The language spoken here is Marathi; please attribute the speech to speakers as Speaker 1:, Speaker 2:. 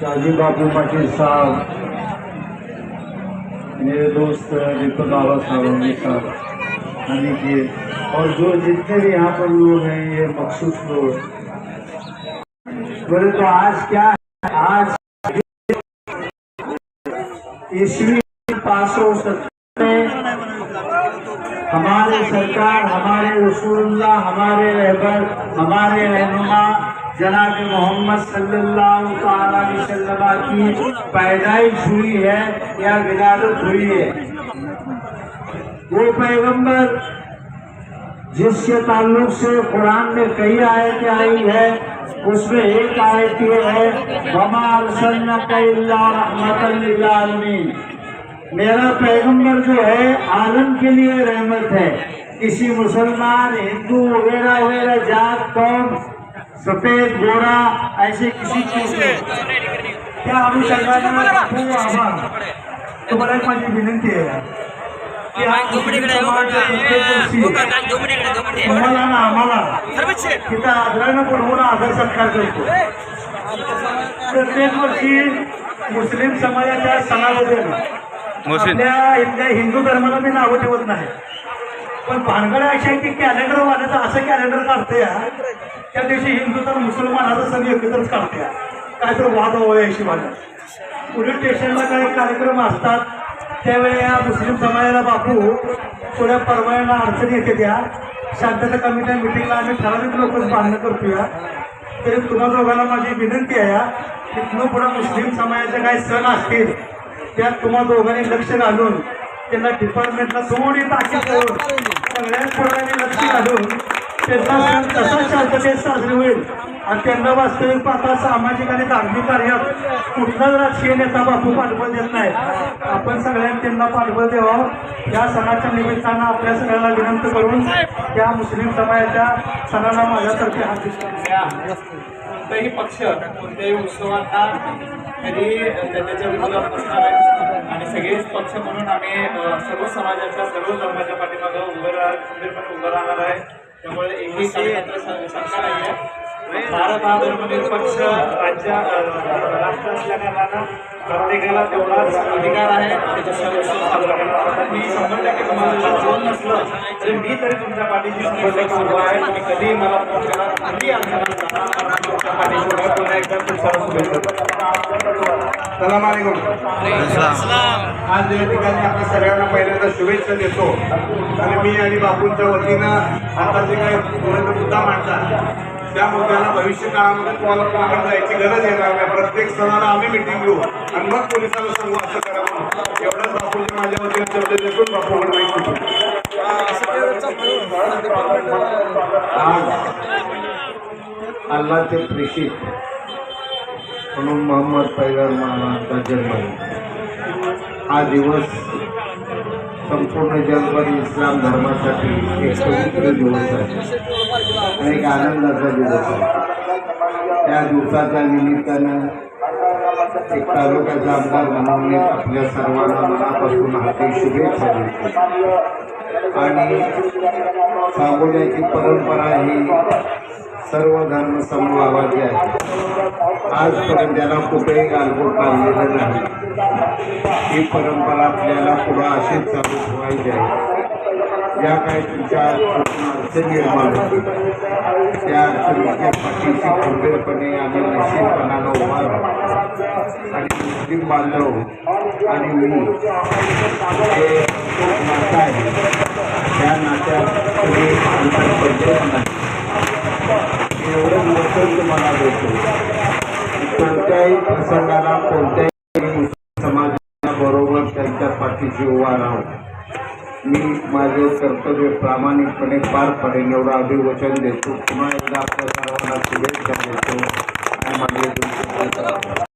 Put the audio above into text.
Speaker 1: شاجی بابو پٹیل صاحب، میرے دوست دپک بابا صاحب صاحب، ہمیں کے اور جو جتنے بھی یہاں پر لوگ ہیں، یہ مخصوص لوگ۔ بولے تو آج کیا ہے؟ آج عیسوی پانچ سو ستر ہمارے سرکار، ہمارے رسول اللہ، ہمارے رہبر، ہمارے رہنما جناب محمد صلی اللہ تعالیٰ علیہ وسلم کی پیدائش ہوئی ہے یا ولادت ہوئی ہے؟ وہ پیغمبر جس کے تعلق سے قرآن میں کئی آیتیں آئی ہے اس میں ایک آیت یہ ہے، وما ارسلنک الا رحمتا للعالمین میرا پیغمبر جو ہے، عالم کے لیے رحمت ہے۔ کسی مسلمان، ہندو وغیرہ وغیرہ، جات قوم सफेद गोरा ऐसे किसी क्या आम्ही सगळ्यांना खूप आभार? तुम्हाला एक माझी विनंती आहे की. तुम्हाला ना आम्हाला. तिथं आदरानं आदर सत्कार करतो प्रत्येक वर्षी मुस्लिम समाजाच्या सणाबद्दल. आपल्या इथल्या हिंदू धर्माला मी नावं ठेवत नाही. पण भानगड अशी आहे की कॅलेंडर वाल्याचं असं कॅलेंडर काढते त्या दिवशी हिंदू तर मुसलमानाचा सण एकत्रच काढते काय तर वाद व्हावे अशी वाटत पोलीस स्टेशनला काही कार्यक्रम असतात त्यावेळी या मुस्लिम समाजाला बापू थोड्या परवान्यांना अडचणी येते त्या. शांतता कमिटी मिटिंगला आम्ही ठराविक लोकच बांधणं करतोया तरी तुम्हा दोघांना माझी विनंती आहे की पुढं मुस्लिम समाजाचे काही सण असतील त्यात तुम्हा दोघांनी लक्ष घालून त्यांना डिपार्टमेंटला थोडी ताकीद करून सगळ्याच पोरांनी लक्ष घालून त्यांचा सण कसा शांततेत साजरी होईल आणि त्यांना वास्तविक पाहता सामाजिक आणि धार्मिक कार्यात कुठलाच राजकीय नेता बापू पाठबळ देत नाही. आपण सगळ्यांनी त्यांना पाठबळ द्यावं. या सणाच्या निमित्तानं आपल्या सगळ्याला विनंती करून त्या मुस्लिम समाजाच्या सणाला माझ्यातर्फे दिसतो
Speaker 2: कोणताही पक्ष कोणत्याही उत्सवात कधी त्याच्या विरोधात नसणार आहे. आणि सगळेच पक्ष म्हणून आम्ही सर्व समाजाच्या सर्व धर्माच्या पाठीमागं उभं राह खंबीरपणे उभं राहणार आहे. त्यामुळे एकही कार्यकर्ता स- शंका नाही आहे भारत हा धर्मनिरपेक्ष राज्य राष्ट्र असल्याकारणानं प्रत्येकाला तेवढाच अधिकार आहे. साजरा मी शंभर टक्के तुम्हाला जोड नसलं तरी मी तरी तुमच्या पाठीशी शंभर टक्के उभा आहे. तुम्ही कधीही मला फोन करा. कधी आमच्या तुमच्या पाठीशी उभा. पुन्हा एकदा खूप सारा शुभेच्छा
Speaker 3: सलाम अलैकुम आज या ठिकाणी आपल्या सगळ्यांना पहिल्यांदा शुभेच्छा देतो. आणि मी आणि बापूंच्या वतीनं आता जे काही तुम्हाला मुद्दा मांडता त्या मुद्द्याला भविष्य काळामध्ये तुम्हाला कोणाकडे जायची गरज येणार नाही. प्रत्येक सणाला आम्ही मिटिंग घेऊ. आणि मग पोलिसांना सांगू असं करा म्हणून. एवढंच बापू माझ्या वतीने शब्द देतो बापू माहिती
Speaker 1: आज प्रेषित म्हणून मोहम्मद महाराजांचा जन्म हा दिवस संपूर्ण जगभर इस्लाम धर्मासाठी एक पवित्र दिवस आहे आणि एक आनंदाचा दिवस आहे. त्या दिवसाच्या निमित्तानं एक तालुक्याचा आमदार म्हणून मी आपल्या सर्वांना मनापासून हाती शुभेच्छा देतो. आणि सांगोल्याची परंपरा ही सर्व धर्म समभावाची आहे. आजपर्यंत त्याला कुठेही गालबोट काढलेलं नाही. ही परंपरा आपल्याला पुढे अशीच चालू ठेवायची आहे. ज्या काही तुमच्या अडचणी निर्माण त्या अडचणीच्या पाठीशी खंबीरपणे आणि निश्चितपणाला उभा राहू. आणि मुस्लिम बांधव आणि मी हे नातं आहे. त्या नात्यात तुम्ही अंतर पडलेलं नाही एवढं मोठं तुम्हाला देतो कोणत्याही प्रसंगाला कोणत्याही त्यांच्या पाठीशी राहू मी माझे कर्तव्य प्रामाणिकपणे पार पडेल एवढं अभिवचन देतो. पुन्हा एकदा आपल्या सर्वांना शुभेच्छा देतो. आणि माझे